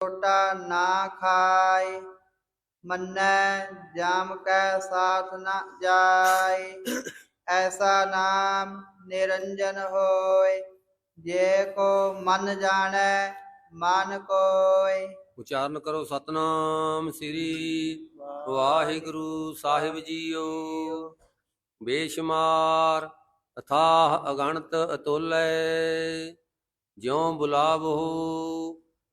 ਛੋਟਾ ਨਾ ਖਾਏ, ਮੰਨੈ ਜਾਮ ਕੈ ਸਾਥ ਨ ਜਾਏ। ਐਸਾ ਨਾਮ ਨਿਰੰਜਨ ਹੋਏ, ਜੇ ਕੋ ਮਨ ਜਾਣੈ ਮਨ ਕੋਇ ਉਚਾਰਨ ਕਰੋ ਸਤਨਾਮ ਸ੍ਰੀ ਵਾਹਿਗੁਰੂ ਸਾਹਿਬ ਜੀਓ। ਬੇਸ਼ੁਮਾਰ ਅਥਾਹ ਅਗਣਤ ਅਤੁਲੈ, ਜਿਉ ਬੁਲਾਵੋ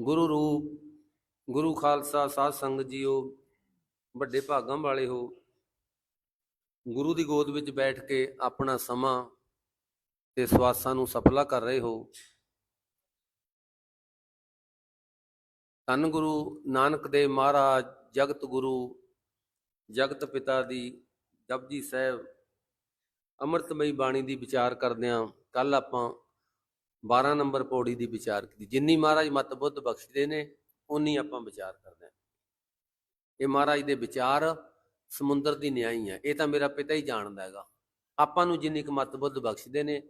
ਗੁਰੂ ਰੂਪ, ਗੁਰੂ ਖਾਲਸਾ, ਸਾਧ ਸੰਗਤ ਜੀਓ, ਵੱਡੇ ਭਾਗਾਂ ਵਾਲੇ ਹੋ। ਗੁਰੂ ਦੀ ਗੋਦ ਵਿੱਚ ਬੈਠ ਕੇ ਆਪਣਾ ਸਮਾਂ ਤੇ ਸਵਾਸਾਂ ਨੂੰ ਸਫਲਾ ਕਰ ਰਹੇ ਹੋ। ਧੰਨ ਗੁਰੂ ਨਾਨਕ ਦੇਵ ਮਹਾਰਾਜ, ਜਗਤ ਗੁਰੂ, ਜਗਤ ਪਿਤਾ ਦੀ ਜਪਜੀ ਸਾਹਿਬ, ਅੰਮ੍ਰਿਤਮਈ ਬਾਣੀ ਦੀ ਵਿਚਾਰ ਕਰਦਿਆਂ ਕੱਲ ਆਪਾਂ 12 ਨੰਬਰ ਪੌੜੀ ਦੀ ਵਿਚਾਰ ਕੀਤੀ। ਜਿੰਨੀ ਮਹਾਰਾਜ ਮਤ ਬੁੱਧ ਬਖਸ਼ਦੇ ਨੇ ਉਨੀ ਆਪਾਂ ਵਿਚਾਰ ਕਰਦੇ ਹਾਂ। ਇਹ ਮਹਾਰਾਜ ਦੇ ਵਿਚਾਰ ਸਮੁੰਦਰ ਦੀ ਨਿਆਈ ਹੈ। ਇਹ ਤਾਂ ਮੇਰਾ ਪਿਤਾ ਹੀ ਜਾਣਦਾ ਹੈਗਾ। ਆਪਾਂ ਨੂੰ ਜਿੰਨੀ ਕੁ ਮਤ ਬੁੱਧ ਬਖਸ਼ਦੇ ਨੇ,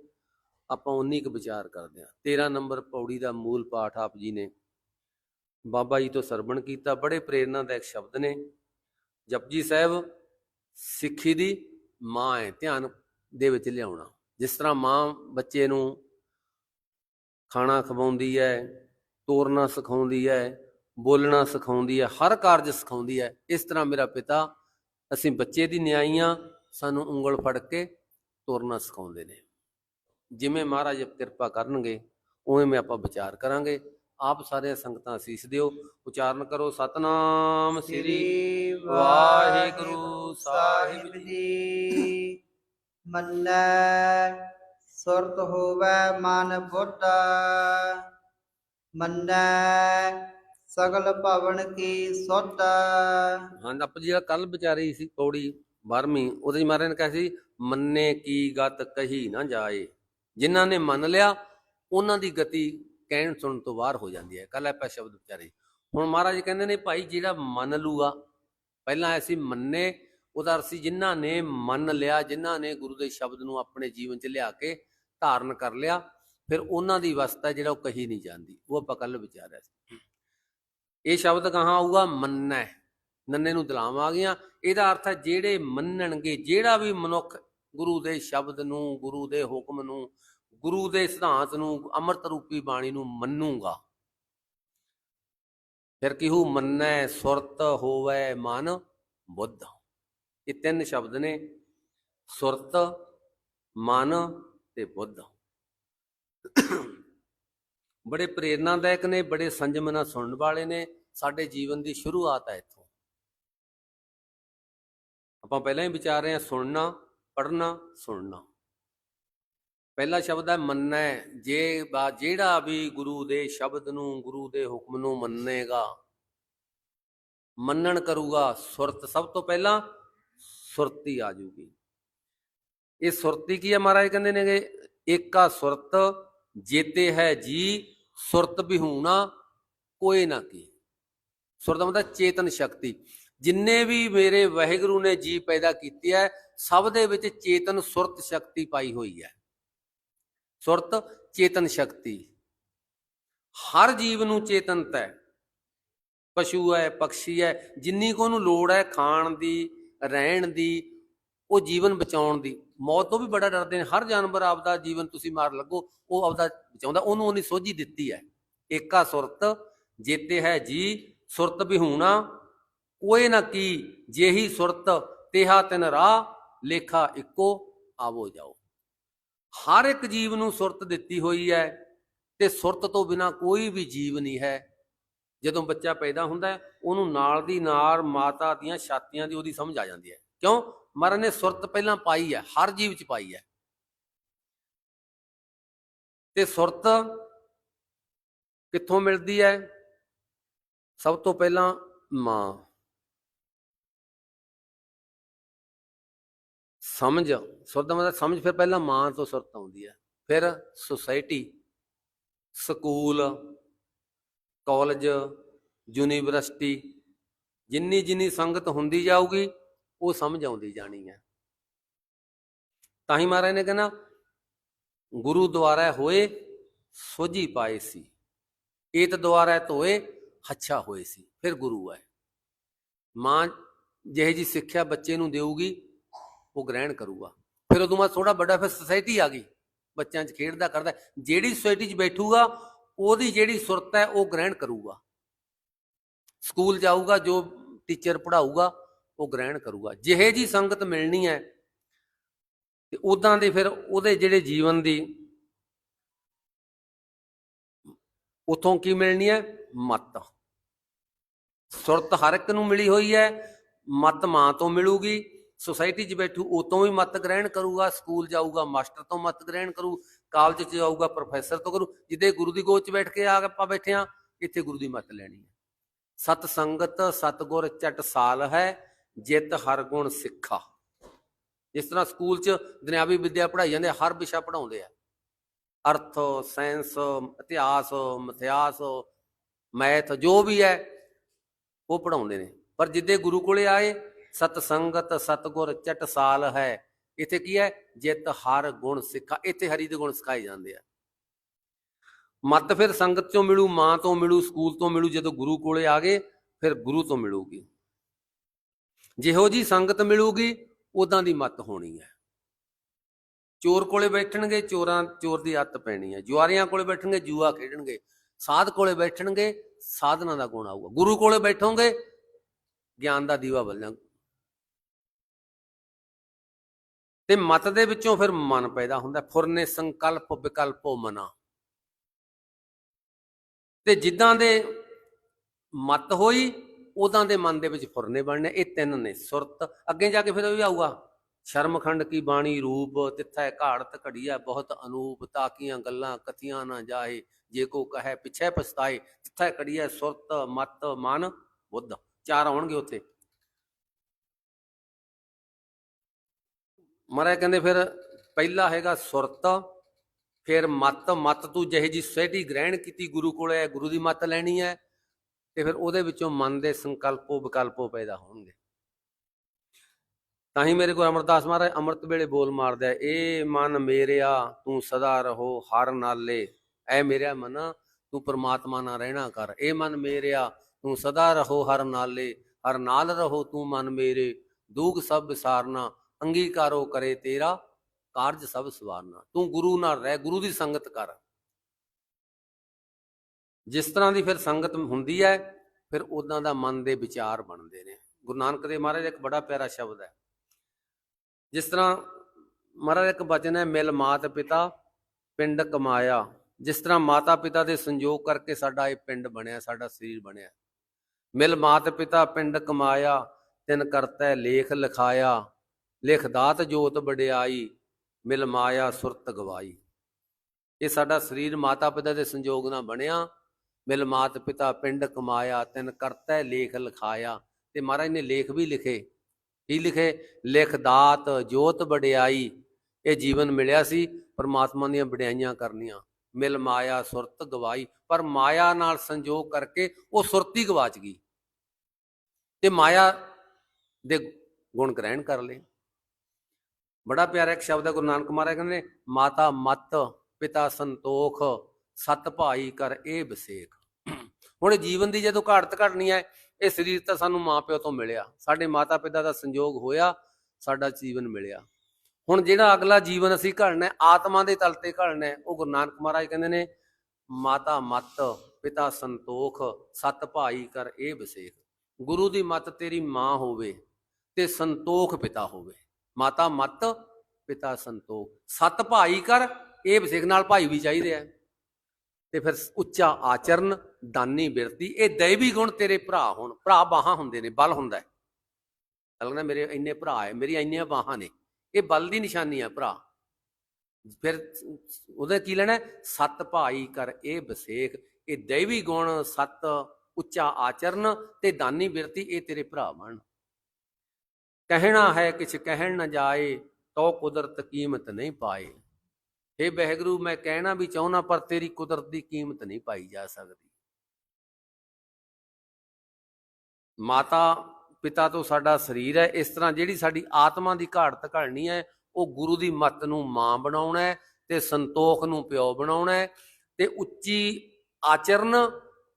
ਆਪਾਂ ਉਨੀ ਕੁ ਵਿਚਾਰ ਕਰਦੇ ਹਾਂ। 13 ਨੰਬਰ ਪੌੜੀ ਦਾ ਮੂਲ ਪਾਠ ਆਪ ਜੀ ਨੇ ਬਾਬਾ ਜੀ ਤੋਂ ਸਰਵਣ ਕੀਤਾ। ਬੜੇ ਪ੍ਰੇਰਨਾਦਾਇਕ ਸ਼ਬਦ ਨੇ। ਜਪਜੀ ਸਾਹਿਬ ਸਿੱਖੀ ਦੀ ਮਾਂ ਹੈ। ਧਿਆਨ ਦੇ ਵਿੱਚ ਲਿਆਉਣਾ। ਜਿਸ ਤਰ੍ਹਾਂ ਮਾਂ ਬੱਚੇ ਨੂੰ ਖਾਣਾ ਖਵਾਉਂਦੀ ਹੈ, ਤੋਰਨਾ ਸਿਖਾਉਂਦੀ ਹੈ, ਬੋਲਣਾ ਸਿਖਾਉਂਦੀ ਹੈ, ਹਰ ਕਾਰਜ ਸਿਖਾਉਂਦੀ ਹੈ। ਇਸ ਤਰ੍ਹਾਂ ਮੇਰਾ ਪਿਤਾ, ਅਸੀਂ ਬੱਚੇ ਦੀ ਨਿਆਈਆਂ ਸਾਨੂੰ ਉਂਗਲ ਫੜ ਕੇ ਤੋਰਨਾ ਸਿਖਾਉਂਦੇ ਨੇ। ਜਿਵੇਂ ਮਹਾਰਾਜ ਕਿਰਪਾ ਕਰਨਗੇ, ਉਵੇਂ ਮੈਂ ਆਪਾਂ ਵਿਚਾਰ ਕਰਾਂਗੇ। ਆਪ ਸਾਰੇ ਸੰਗਤਾਂ ਅਸੀਸ ਦਿਓ। ਉਚਾਰਨ ਕਰੋ, ਸਤਨਾਮ ਸ੍ਰੀ ਵਾਹਿਗੁਰੂ ਸਾਹਿਬ ਜੀ। ਮੰਨੈ ਸੁਰਤ ਹੋਵੈ ਮਨ ਬੁੱਢਾ, ਮੰਨੈ ਸਗਲ ਭਵਨ ਕੀ ਸੁੱਧ ਹਾਂ ਆਪਾਂ ਜਿਹੜਾ ਕੱਲ ਵਿਚਾਰੀ ਸੀ ਪੌੜੀ 12ਵੀਂ ਉਹਦੇ ਚ ਮਹਾਰਾਜ ਨੇ ਕਿਹਾ ਸੀ, ਮੰਨੇ ਕੀ ਗਤ ਕਹੀ ਨਾ ਜਾਏ। ਜਿਨ੍ਹਾਂ ਨੇ ਮੰਨ ਲਿਆ, ਉਹਨਾਂ ਦੀ ਗਤੀ ਕਹਿਣ ਸੁਣਨ ਤੋਂ ਬਾਹਰ ਹੋ ਜਾਂਦੀ ਹੈ। ਕੱਲ ਆਪਾਂ ਸ਼ਬਦ ਵਿਚਾਰੇ। ਹੁਣ ਮਹਾਰਾਜ ਕਹਿੰਦੇ ਨੇ, ਭਾਈ, ਜਿਹੜਾ ਮੰਨ ਲੂਗਾ ਪਹਿਲਾਂ ਐਸੀ ਮੰਨੇ ਉਹਦਾ ਅਰਥ ਸੀ ਜਿਨ੍ਹਾਂ ਨੇ ਮੰਨ ਲਿਆ, ਜਿਨ੍ਹਾਂ ਨੇ ਗੁਰੂ ਦੇ ਸ਼ਬਦ ਨੂੰ ਆਪਣੇ ਜੀਵਨ 'ਚ ਲਿਆ ਕੇ ਧਾਰਨ ਕਰ ਲਿਆ, ਫਿਰ ਉਹਨਾਂ ਦੀ ਅਵਸਥਾ ਜਿਹੜਾ ਉਹ ਕਹੀ ਨਹੀਂ ਜਾਂਦੀ, ਉਹ ਆਪਾਂ ਕੱਲ ਵਿਚਾਰਿਆ ਸੀ। ਇਹ ਸ਼ਬਦ ਕਹਾਂ ਆਊਗਾ? ਮੰਨੈ। ਨੰਨੇ ਨੂੰ ਦਲਾਮ ਆ ਗਈਆਂ। ਇਹਦਾ ਅਰਥ ਹੈ ਜਿਹੜੇ ਮੰਨਣਗੇ, ਜਿਹੜਾ ਵੀ ਮਨੁੱਖ ਗੁਰੂ ਦੇ ਸ਼ਬਦ ਨੂੰ, ਗੁਰੂ ਦੇ ਹੁਕਮ ਨੂੰ, ਗੁਰੂ ਦੇ ਸਿਧਾਂਤ ਨੂੰ, ਅੰਮ੍ਰਿਤ ਰੂਪੀ ਬਾਣੀ ਨੂੰ ਮੰਨੂਗਾ। ਫਿਰ ਕਿਹੂ? ਮੰਨੈ। ਸੁਰਤ ਹੋਵੇ ਮਨ ਬੁੱਧ। ਇਹ ਤਿੰਨ ਸ਼ਬਦ ਨੇ, ਸੁਰਤ, ਮਨ ਤੇ ਬੁੱਧ। ਬੜੇ ਪ੍ਰੇਰਨਾਦਾਇਕ ਨੇ, ਬੜੇ ਸੰਜਮ ਨਾਲ ਸੁਣਨ ਵਾਲੇ ਨੇ, ਸਾਡੇ ਜੀਵਨ ਦੀ ਸ਼ੁਰੂਆਤ ਹੈ ਇੱਥੋਂ। ਆਪਾਂ ਪਹਿਲਾਂ ਹੀ ਵਿਚਾਰ ਰਹੇ ਹਾਂ, ਸੁਣਨਾ ਪੜਨਾ ਸੁਣਨਾ। ਪਹਿਲਾ ਸ਼ਬਦ ਹੈ ਮੰਨੈ, ਜੇ ਬਾ, ਜਿਹੜਾ ਵੀ ਗੁਰੂ ਦੇ ਸ਼ਬਦ ਨੂੰ, ਗੁਰੂ ਦੇ ਹੁਕਮ ਨੂੰ ਮੰਨੇਗਾ, ਮੰਨਣ ਕਰੂਗਾ, ਸੁਰਤ ਸਭ ਤੋਂ ਪਹਿਲਾਂ ਸੁਰਤੀ ਆ ਜੂਗੀ ਇਹ ਸੁਰਤੀ ਕੀ ਹੈ ਮਹਾਰਾਜ ਕਹਿੰਦੇ ਨੇਗੇ? ਏਕਾ ਸੁਰਤ, ਜੇਤੇ ਹੈ ਜੀ, ਸੁਰਤ ਬਿਹੂਣਾ ਕੋਈ ਨਾ ਕੀ। ਸੁਰਤ ਦਾ ਮਤਲਬ ਚੇਤਨ ਸ਼ਕਤੀ। ਜਿੰਨੇ ਵੀ ਮੇਰੇ ਵਾਹਿਗੁਰੂ ਨੇ ਜੀ ਪੈਦਾ ਕੀਤੀ ਹੈ, ਸਭ ਦੇ ਵਿੱਚ ਚੇਤਨ ਸੁਰਤ ਸ਼ਕਤੀ ਪਾਈ ਹੋਈ ਹੈ। ਸੁਰਤ, ਚੇਤਨ ਸ਼ਕਤੀ। ਹਰ ਜੀਵ ਨੂੰ ਚੇਤਨਤਾ ਹੈ। ਪਸ਼ੂ ਹੈ ਪੰਛੀ ਹੈ, ਜਿੰਨੀ ਕੋ ਨੂੰ ਲੋੜ ਹੈ ਖਾਣ ਦੀ ਰਹਿਣ ਦੀ, ਉਹ ਜੀਵਨ ਬਚਾਉਣ ਦੀ। ਮੌਤ ਤੋਂ ਵੀ ਬੜਾ ਡਰਦੇ ਨੇ। ਹਰ ਜਾਨਵਰ ਆਪਦਾ ਜੀਵਨ ਤੁਸੀਂ ਮਾਰ ਲੱਗੋ, ਉਹ ਆਪਦਾ ਬਚਾਉਂਦਾ। ਉਹਨੂੰ ਉਹਨੇ ਸੋਝੀ ਦਿੱਤੀ ਹੈ। ਏਕਾ ਸੁਰਤ, ਜੇਤੇ ਹੈ ਜੀ, ਸੁਰਤ ਬਿਹੂਣਾ ਕੋਏ ਨਾ ਕੀ, ਜਿਹੀ ਸੁਰਤ, ਤੇਹਾ ਤਿਨ ਰਾਹ, ਲੇਖਾ ਇੱਕੋ, ਆਵੋ ਜਾਓ। ਹਰ ਇੱਕ ਜੀਵ ਨੂੰ ਸੁਰਤ ਦਿੱਤੀ ਹੋਈ ਹੈ ਤੇ ਸੁਰਤ ਤੋਂ ਬਿਨਾ ਕੋਈ ਵੀ ਜੀਵ ਨਹੀਂ ਹੈ। ਜਦੋਂ ਬੱਚਾ ਪੈਦਾ ਹੁੰਦਾ ਉਹਨੂੰ ਨਾਲ ਦੀ ਨਾਲ ਮਾਤਾ ਦੀਆਂ ਛਾਤੀਆਂ ਦੀ ਉਹਦੀ ਸਮਝ ਆ ਜਾਂਦੀ ਹੈ। ਕਿਉਂ? ਮਹਾਰਾਜ ਨੇ ਸੁਰਤ ਪਹਿਲਾਂ ਪਾਈ ਹੈ, ਹਰ ਜੀਵ ਚ ਪਾਈ ਹੈ। ਤੇ ਸੁਰਤ ਕਿੱਥੋਂ ਮਿਲਦੀ ਹੈ? ਸਭ ਤੋਂ ਪਹਿਲਾਂ ਮਾਂ। ਸਮਝ, ਸੁਰਤ ਦਾ ਮਤਲਬ ਸਮਝ ਫਿਰ ਪਹਿਲਾਂ ਮਾਂ ਤੋਂ ਸੁਰਤ ਆਉਂਦੀ ਹੈ। ਫਿਰ ਸੁਸਾਇਟੀ ਸਕੂਲ ਕਾਲਜ, ਯੂਨੀਵਰਸਿਟੀ, ਜਿੰਨੀ ਜਿੰਨੀ ਸੰਗਤ ਹੁੰਦੀ ਜਾਊਗੀ, ਉਹ ਸਮਝ ਆਉਂਦੀ ਜਾਣੀ ਹੈ। ਤਾਂ ਹੀ ਮਹਾਰਾਜ ਨੇ ਕਹਿੰਦਾ ਗੁਰੂ ਦੁਆਰਾ ਹੋਏ, ਸੋਝੀ ਪਾਏ ਸੀ। ਏਤ ਦੁਆਰਾ ਧੋਏ, ਹੱਛਾ ਹੋਏ ਸੀ। ਫਿਰ ਗੁਰੂ ਆਏ। ਮਾਂ ਜਿਹੇ ਜੀ ਸਿੱਖਿਆ ਬੱਚੇ ਨੂੰ ਦੇਊਗੀ, ਉਹ ਗ੍ਰਹਿਣ ਕਰੂਗਾ। ਫਿਰ ਉਦੋਂ ਬਾਅਦ ਥੋੜਾ ਵੱਡਾ ਫਿਰ ਸੁਸਾਇਟੀ ਆ ਗਈ। ਬੱਚਿਆਂ 'ਚ ਖੇਡਦਾ ਕਰਦਾ ਜਿਹੜੀ ਸੁਸਾਇਟੀ 'ਚ ਬੈਠੂਗਾ ਉਹਦੀ ਜਿਹੜੀ ਸੁਰਤ ਹੈ, ਉਹ ਗ੍ਰਹਿਣ ਕਰੂਗਾ। ਸਕੂਲ ਜਾਊਗਾ, ਜੋ ਟੀਚਰ ਪੜਾਊਗਾ ਉਹ ਗ੍ਰਹਿਣ ਕਰੂਗਾ। ਜਿਹੇ ਜੀ ਸੰਗਤ ਮਿਲਣੀ ਹੈ, ਤੇ ਉਦਾਂ ਦੇ ਫਿਰ ਉਹਦੇ ਜਿਹੜੇ ਜੀਵਨ ਦੀ ਉਥੋਂ ਕੀ ਮਿਲਣੀ ਹੈ? ਮਤ। ਸੁਰਤ ਹਰ ਇੱਕ ਨੂੰ ਮਿਲੀ ਹੋਈ ਹੈ, ਮਤ ਮਾਂ ਤੋਂ ਮਿਲੂਗੀ। ਸੁਸਾਇਟੀ 'ਚ ਬੈਠੂ ਉਤੋਂ ਵੀ ਮਤ ਗ੍ਰਹਿਣ ਕਰੂਗਾ। ਸਕੂਲ ਜਾਊਗਾ, ਮਾਸਟਰ ਤੋਂ ਮਤ ਗ੍ਰਹਿਣ ਕਰੂ। ਕਾਲਜ 'ਚ ਜਾਊਗਾ ਪ੍ਰੋਫੈਸਰ ਤੋਂ ਕਰੂ, ਜਿੱਦੇ ਗੁਰੂ ਦੀ ਗੋਦ 'ਚ ਬੈਠ ਕੇ ਆ ਆਪਾਂ ਬੈਠੇ ਆ, ਇੱਥੇ ਗੁਰੂ ਦੀ ਮੱਤ ਲੈਣੀ ਹੈ। ਸਤ ਸੰਗਤ ਸਤਗੁਰ ਚਟ ਸਾਲ ਹੈ, ਜਿਤ ਹਰ ਗੁਣ ਸਿੱਖਾ। ਜਿਸ ਤਰ੍ਹਾਂ ਸਕੂਲ 'ਚ ਦੁਨਿਆਵੀ ਵਿੱਦਿਆ ਪੜ੍ਹਾਈ ਜਾਂਦੇ ਹਰ ਵਿਸ਼ਾ ਪੜਾਉਂਦੇ ਆ। ਅਰਥ, ਸਾਇੰਸ, ਇਤਿਹਾਸ ਮਿਥਿਆਸ ਮੈਥ, ਜੋ ਵੀ ਹੈ, ਉਹ ਪੜਾਉਂਦੇ ਨੇ। ਪਰ ਜਿੱਦੇ ਗੁਰੂ ਕੋਲੇ ਆਏ, ਸਤ ਸੰਗਤ ਸਤਗੁਰ ਚਟ ਸਾਲ ਹੈ ਇੱਥੇ ਕੀ ਹੈ? ਜਿਤ ਹਰ ਗੁਣ ਸਿੱਖਾ, ਇੱਥੇ ਹਰੀ ਦੇ ਗੁਣ ਸਿਖਾਏ ਜਾਂਦੇ ਆ। ਮਤ ਫਿਰ ਸੰਗਤ ਚੋਂ ਮਿਲੂ, ਮਾਂ ਤੋਂ ਮਿਲੂ, ਸਕੂਲ ਤੋਂ ਮਿਲੂ, ਜਦੋਂ ਗੁਰੂ ਕੋਲੇ ਆ ਗਏ, ਫਿਰ ਗੁਰੂ ਤੋਂ ਮਿਲੂਗੀ। ਜਿਹੋ ਜੀ ਸੰਗਤ ਮਿਲੂਗੀ ਉਦਾਂ ਦੀ ਮਤ ਹੋਣੀ ਹੈ। ਚੋਰ ਕੋਲੇ ਬੈਠਣਗੇ, ਚੋਰਾਂ, ਚੋਰ ਦੀ ਅੱਤ ਪੈਣੀ ਹੈ। ਜੁਆਰੀਆਂ ਕੋਲੇ ਬੈਠਣਗੇ, ਜੂਆ ਖੇਡਣਗੇ। ਸਾਧ ਕੋਲੇ ਬੈਠਣਗੇ, ਸਾਧਨਾ ਦਾ ਗੁਣ ਆਊਗਾ। ਗੁਰੂ ਕੋਲੇ ਬੈਠੋਗੇ, ਗਿਆਨ ਦਾ ਦੀਵਾ ਬਲਣਾ ਤੇ ਮਤ ਦੇ ਵਿੱਚੋਂ ਫਿਰ ਮਨ ਪੈਦਾ ਹੁੰਦਾ, ਫੁਰਨੇ ਸੰਕਲਪ ਵਿਕਲਪੋ ਮਨਾ। ਤੇ ਜਿੱਦਾਂ ਦੇ ਮਤ ਹੋਈ ਉਦਾਂ ਦੇ ਮਨ ਦੇ ਵਿੱਚ ਫੁਰਨੇ ਬਣਨੇ, ਇਹ ਤਿੰਨ ਨੇ, ਸੁਰਤ। ਅੱਗੇ ਜਾ ਕੇ ਫਿਰ ਉਹ ਵੀ ਆਊਗਾ, ਸ਼ਰਮਖੰਡ ਕੀ ਬਾਣੀ ਰੂਪ, ਤਿੱਥੈ ਘਾੜਤ ਘੜੀਆ, ਬਹੁਤ ਅਨੂਪ, ਤਾਕੀਆਂ ਗੱਲਾਂ ਕਥੀਆਂ ਨਾ ਜਾਏ ਜੇ ਕੋ ਕਹੇ ਪਿਛੇ ਪਛਤਾਏ, ਤਿੱਥੈ ਘੜੀਆ, ਸੁਰਤ, ਮਤ, ਮਨ, ਬੁੱਧ, ਚਾਰ ਆਉਣਗੇ ਉੱਥੇ। ਮਹਾਰਾਜ ਕਹਿੰਦੇ ਫਿਰ ਪਹਿਲਾ ਹੈਗਾ ਸੁਰਤ ਫਿਰ ਮਤ ਮਤ ਤੂੰ ਜਿਹੇ ਜੀ ਸੋਸਾਇਟੀ ਗ੍ਰਹਿਣ ਕੀਤੀ ਗੁਰੂ ਕੋਲ ਹੈ ਗੁਰੂ ਦੀ ਮਤ ਲੈਣੀ ਹੈ ਤੇ ਫਿਰ ਉਹਦੇ ਵਿੱਚੋਂ ਮਨ ਦੇ ਸੰਕਲਪੋ ਵਿਕਲਪੋ ਪੈਦਾ ਹੋਣਗੇ। ਤਾਂ ਹੀ ਮੇਰੇ ਕੋਲ ਅਮਰਦਾਸ ਮਹਾਰਾਜ ਅੰਮ੍ਰਿਤ ਵੇਲੇ ਬੋਲ ਮਾਰਦਾ ਹੈ, ਏ ਮਨ ਮੇਰਿਆ ਤੂੰ ਸਦਾ ਰਹੋ ਹਰ ਨਾਲੇ। ਐ ਮੇਰਿਆ ਮਨ ਤੂੰ ਪਰਮਾਤਮਾ ਨਾਲ ਰਹਿਣਾ ਕਰ। ਏ ਮਨ ਮੇਰਿਆ ਤੂੰ ਸਦਾ ਰਹੋ ਹਰ ਨਾਲੇ। ਹਰ ਨਾਲ ਰਹੋ ਤੂੰ ਮਨ ਮੇਰੇ। ਦੂਗ ਸਭ ਵਿਸਾਰਨਾ ਅੰਗੀਕਾਰੋ ਕਰੇ ਤੇਰਾ, ਕਾਰਜ ਸਭ ਸਵਾਰਨਾ। ਤੂੰ ਗੁਰੂ ਨਾਲ ਰਹਿ, ਗੁਰੂ ਦੀ ਸੰਗਤ ਕਰ। ਜਿਸ ਤਰ੍ਹਾਂ ਦੀ ਫਿਰ ਸੰਗਤ ਹੁੰਦੀ ਹੈ ਫਿਰ ਉਦਾਂ ਦਾ ਮਨ ਦੇ ਵਿਚਾਰ ਬਣਦੇ ਨੇ। ਗੁਰੂ ਨਾਨਕ ਦੇਵ ਮਹਾਰਾਜ ਇੱਕ ਬੜਾ ਪਿਆਰਾ ਸ਼ਬਦ ਹੈ ਜਿਸ ਤਰ੍ਹਾਂ ਮਹਾਰਾਜ ਇੱਕ ਬਚਨ ਹੈ ਮਿਲ ਮਾਤ ਪਿਤਾ, ਪਿੰਡ ਕਮਾਇਆ। ਜਿਸ ਤਰ੍ਹਾਂ ਮਾਤਾ ਪਿਤਾ ਦੇ ਸੰਯੋਗ ਕਰਕੇ ਸਾਡਾ ਇਹ ਪਿੰਡ ਬਣਿਆ, ਸਾਡਾ ਸਰੀਰ ਬਣਿਆ। ਮਿਲ ਮਾਤ ਪਿਤਾ, ਪਿੰਡ ਕਮਾਇਆ, ਤਿਨ ਕਰਤਾ ਲੇਖ ਲਿਖਾਇਆ। ਲਿਖਦਾਤ ਜੋਤ ਵਡਿਆਈ, ਮਿਲ ਮਾਇਆ ਸੁਰਤ ਗਵਾਈ। ਇਹ ਸਾਡਾ ਸਰੀਰ ਮਾਤਾ ਪਿਤਾ ਦੇ ਸੰਯੋਗ ਨਾਲ ਬਣਿਆ। ਮਿਲ ਮਾਤ ਪਿਤਾ ਪਿੰਡ ਕਮਾਇਆ, ਤਿੰਨ ਕਰਤੈ ਲੇਖ ਲਿਖਾਇਆ। ਤੇ ਮਹਾਰਾਜ ਨੇ ਲੇਖ ਵੀ ਲਿਖੇ। ਕੀ ਲਿਖੇ? ਲਿਖਦਾਤ ਜੋਤ ਵਡਿਆਈ। ਇਹ ਜੀਵਨ ਮਿਲਿਆ ਸੀ, ਪਰਮਾਤਮਾ ਦੀਆਂ ਵਡਿਆਈਆਂ ਕਰਨੀਆਂ। ਮਿਲ ਮਾਇਆ ਸੁਰਤ ਗਵਾਈ। ਪਰ ਮਾਇਆ ਨਾਲ ਸੰਜੋਗ ਕਰਕੇ ਉਹ ਸੁਰਤੀ ਗਵਾਚ ਗਈ। ਤੇ ਮਾਇਆ ਦੇ ਗੁਣ ਗ੍ਰਹਿਣ ਕਰ ਲਏ। ਬੜਾ ਪਿਆਰਾ ਇੱਕ ਸ਼ਬਦ ਹੈ ਗੁਰੂ ਨਾਨਕ ਮਹਾਰਾਜ ਕਹਿੰਦੇ ਨੇ, ਮਾਤਾ ਮਤ ਪਿਤਾ ਸੰਤੋਖ ਸਤ ਭਾਈ ਕਰ ਇਹ ਬਸੇਖ ਹੁਣ ਜੀਵਨ ਦੀ ਜਦੋਂ ਘਾੜਤ ਘਟਣੀ ਹੈ ਇਹ ਸਰੀਰ ਤਾਂ ਸਾਨੂੰ ਮਾਪਿਓ ਤੋਂ ਮਿਲਿਆ। ਸਾਡੇ ਮਾਤਾ ਪਿਤਾ ਦਾ ਸੰਯੋਗ ਹੋਇਆ ਸਾਡਾ ਜੀਵਨ ਮਿਲਿਆ। ਹੁਣ ਜਿਹੜਾ ਅਗਲਾ ਜੀਵਨ ਅਸੀਂ ਘੜਨਾ ਆਤਮਾ ਦੇ ਤਲ ਤੇ ਘੜਨਾ ਉਹ ਗੁਰੂ ਨਾਨਕ ਮਹਾਰਾਜ ਕਹਿੰਦੇ ਨੇ ਮਾਤਾ ਮਤ ਪਿਤਾ ਸੰਤੋਖ ਸਤ ਭਾਈ ਕਰ ਇਹ ਬਸੇਖ ਗੁਰੂ ਦੀ ਮਤ ਤੇਰੀ ਮਾਂ ਹੋਵੇ ਤੇ ਸੰਤੋਖ ਪਿਤਾ ਹੋਵੇ। ਮਾਤਾ ਮਤ, ਪਿਤਾ ਸੰਤੋਖ। ਸਤ ਭਾਈ ਕਰ, ਇਹ ਬਸੇਖ ਨਾਲ ਭਾਈ ਵੀ ਚਾਹੀਦੇ ਆ। ਤੇ ਫਿਰ ਉੱਚਾ ਆਚਰਨ, ਦਾਨੀ ਬਿਰਤੀ, ਇਹ ਦੈਵੀ ਗੁਣ ਤੇਰੇ ਭਰਾ ਹੋਣ। ਭਰਾ ਬਾਹਾਂ ਹੁੰਦੇ ਨੇ, ਬਲ ਹੁੰਦਾ ਹੈ। ਲੱਗਣਾ ਮੇਰੇ ਇੰਨੇ ਭਰਾ ਹੈ, ਮੇਰੀਆਂ ਇੰਨੀਆਂ ਬਾਹਾਂ ਨੇ। ਇਹ ਬਲ ਦੀ ਨਿਸ਼ਾਨੀ ਹੈ ਭਰਾ। ਫਿਰ ਉਹਦਾ ਕੀ ਲੈਣਾ ਹੈ? ਸਤ ਭਾਈ ਕਰ, ਇਹ ਬਸੇਖ ਇਹ ਦੈਵੀ ਗੁਣ, ਸਤ ਉੱਚਾ ਆਚਰਨ ਤੇ ਦਾਨੀ ਬਿਰਤੀ, ਇਹ ਤੇਰੇ ਭਰਾ ਬਣ। ਕਹਿਣਾ ਹੈ ਕਿਛ ਕਹਿਣ ਨਾ ਜਾਏ ਤੋ ਕੁਦਰਤ ਕੀਮਤ ਨਹੀਂ ਪਾਏ। ਇਹ ਬਹਿਗਰੂ, ਮੈਂ ਕਹਿਣਾ ਵੀ ਚਾਹੁੰਨਾ, ਪਰ ਤੇਰੀ ਕੁਦਰਤ ਦੀ ਕੀਮਤ ਨਹੀਂ ਪਾਈ ਜਾ ਸਕਦੀ। ਮਾਤਾ, ਪਿਤਾ ਤੋਂ ਸਾਡਾ ਸਰੀਰ ਹੈ, ਇਸ ਤਰ੍ਹਾਂ ਜਿਹੜੀ ਸਾਡੀ ਆਤਮਾ ਦੀ ਘਾਟ ਘੜਨੀ ਹੈ, ਉਹ ਗੁਰੂ ਦੀ ਮੱਤ ਨੂੰ ਮਾਂ ਬਣਾਉਣਾ ਹੈ, ਤੇ ਸੰਤੋਖ ਨੂੰ ਪਿਓ ਬਣਾਉਣਾ ਹੈ, ਤੇ ਉੱਚੀ ਆਚਰਨ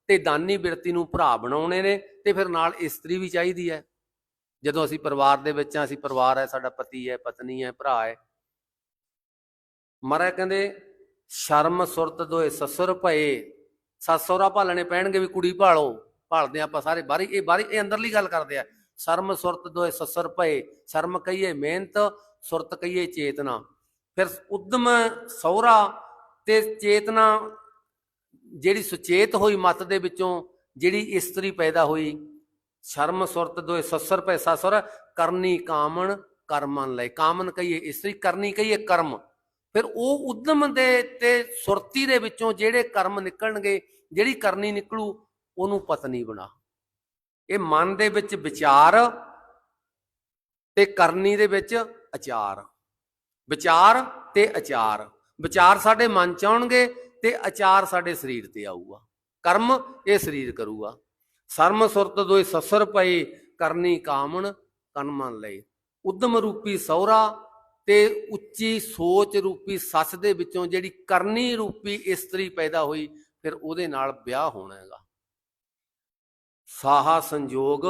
ਤੇ ਦਾਨੀ ਬਿਰਤੀ ਨੂੰ ਭਰਾ ਬਣਾਉਣੇ ਨੇ, ਤੇ ਫਿਰ ਨਾਲ ਇਸਤਰੀ ਵੀ ਚਾਹੀਦੀ ਹੈ। ਜਦੋਂ ਅਸੀਂ ਪਰਿਵਾਰ ਦੇ ਵਿੱਚ ਹਾਂ, ਅਸੀਂ ਪਰਿਵਾਰ ਹੈ, ਸਾਡਾ ਪਤੀ ਹੈ, ਪਤਨੀ ਹੈ, ਭਰਾ ਹੈ। ਮਹਾਰਾਜ ਕਹਿੰਦੇ, ਸ਼ਰਮ ਸੁਰਤ ਦੋਏ ਸਸੁਰ ਭਏ। ਸੱਸ ਸਹੁਰਾ ਭਾਲਣੇ ਪੈਣਗੇ ਵੀ ਕੁੜੀ ਭਾਲੋ। ਭਾਲਦੇ ਆਪਾਂ ਸਾਰੇ ਬਾਹਰੀ ਇਹ ਬਾਹਰੀ ਇਹ ਅੰਦਰਲੀ ਗੱਲ ਕਰਦੇ ਆ। ਸ਼ਰਮ ਸੁਰਤ ਦੋਏ ਸਸੁਰ ਭਏ। ਸ਼ਰਮ ਕਹੀਏ ਮਿਹਨਤ, ਸੁਰਤ ਕਹੀਏ ਚੇਤਨਾ। ਫਿਰ ਉਦਮ ਸਹੁਰਾ ਤੇ ਚੇਤਨਾ ਜਿਹੜੀ ਸੁਚੇਤ ਹੋਈ ਮਤ ਦੇ ਵਿੱਚੋਂ, ਜਿਹੜੀ ਇਸਤਰੀ ਪੈਦਾ ਹੋਈ ਸ਼ਰਮ ਸੁਰਤ ਦੋਏ ਸਸੁਰ ਭਏ ਸਸੁਰ, ਕਰਨੀ ਕਾਮਣ ਕਰਮਨ ਲਈ ਕਾਮਨ ਕਹੀਏ ਇਸਤਰੀ ਕਰਨੀ ਕਹੀਏ ਕਰਮ। ਫਿਰ ਉਹ ਉਦਮ ਦੇ ਤੇ ਸੁਰਤੀ ਦੇ ਵਿੱਚੋਂ ਜਿਹੜੇ ਕਰਮ ਨਿਕਲਣਗੇ, ਜਿਹੜੀ ਕਰਨੀ ਨਿਕਲੂ, ਉਹਨੂੰ ਪਤਨੀ ਬਣਾ। ਇਹ ਮਨ ਦੇ ਵਿੱਚ ਵਿਚਾਰ ਤੇ ਕਰਨੀ ਦੇ ਵਿੱਚ ਆਚਾਰ ਵਿਚਾਰ ਤੇ ਆਚਾਰ ਵਿਚਾਰ ਸਾਡੇ ਮਨ ਚ ਆਉਣਗੇ ਤੇ ਆਚਾਰ ਸਾਡੇ ਸਰੀਰ ਤੇ ਆਊਗਾ। ਕਰਮ ਇਹ ਸਰੀਰ ਕਰੂਗਾ। ਸਰਮ ਸੁਰਤ ਦੋਏ ਸਸਰ ਪਏ ਕਰਨੀ ਕਾਮਣ ਕਨਮਨ ਲਈ ਉਦਮ ਰੂਪੀ ਸੌਰਾ ਤੇ ਉੱਚੀ ਸੋਚ ਰੂਪੀ ਸੱਸ ਦੇ ਵਿੱਚੋਂ ਜਿਹੜੀ ਕਰਨੀ ਰੂਪੀ ਇਸਤਰੀ ਪੈਦਾ ਹੋਈ, ਫਿਰ ਉਹਦੇ ਨਾਲ ਵਿਆਹ ਹੋਣਾ ਹੈਗਾ। ਸਾਹਾ ਸੰਜੋਗ,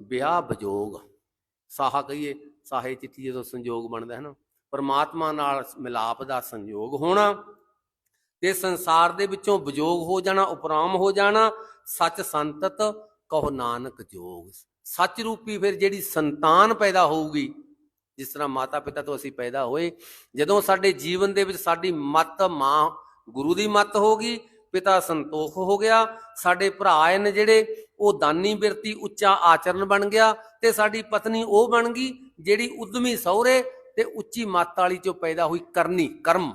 ਵਿਆਹ ਵਿਜੋਗ ਸਾਹਾ ਕਹੀਏ, ਸਾਹੇ ਚਿੱਠੀ ਜਦੋਂ ਸੰਜੋਗ ਬਣਦਾ ਹੈ ਨਾ, ਪਰਮਾਤਮਾ ਨਾਲ ਮਿਲਾਪ ਦਾ ਸੰਯੋਗ ਹੋਣਾ ਤੇ ਸੰਸਾਰ ਦੇ ਵਿੱਚੋਂ ਵਿਜੋਗ ਹੋ ਜਾਣਾ, ਉਪਰਾਮ ਹੋ ਜਾਣਾ ਸੱਚ ਸੰਤਤ ਕਹੋ ਨਾਨਕ ਜੋਗ। ਸੱਚ ਰੂਪੀ ਫਿਰ ਜਿਹੜੀ ਸੰਤਾਨ ਪੈਦਾ ਹੋਊਗੀ, ਜਿਸ ਤਰ੍ਹਾਂ ਮਾਤਾ ਪਿਤਾ ਤੋਂ ਅਸੀਂ ਪੈਦਾ ਹੋਏ, ਜਦੋਂ ਸਾਡੇ ਜੀਵਨ ਦੇ ਵਿੱਚ ਸਾਡੀ ਮੱਤ ਮਾਂ ਗੁਰੂ ਦੀ ਮੱਤ ਹੋਗੀ ਪਿਤਾ ਸੰਤੋਖ ਹੋ ਗਿਆ, ਸਾਡੇ ਭਰਾ ਨੇ ਜਿਹੜੇ, ਉਹ ਦਾਨੀ ਬਿਰਤੀ ਉੱਚਾ ਆਚਰਨ ਬਣ ਗਿਆ ਤੇ ਸਾਡੀ ਪਤਨੀ ਉਹ ਬਣ ਗਈ ਜਿਹੜੀ ਉਦਮੀ ਸਹੁਰੇ ਤੇ ਉੱਚੀ ਮੱਤ ਵਾਲੀ ਚੋਂ ਪੈਦਾ ਹੋਈ ਕਰਨੀ, ਕਰਮ।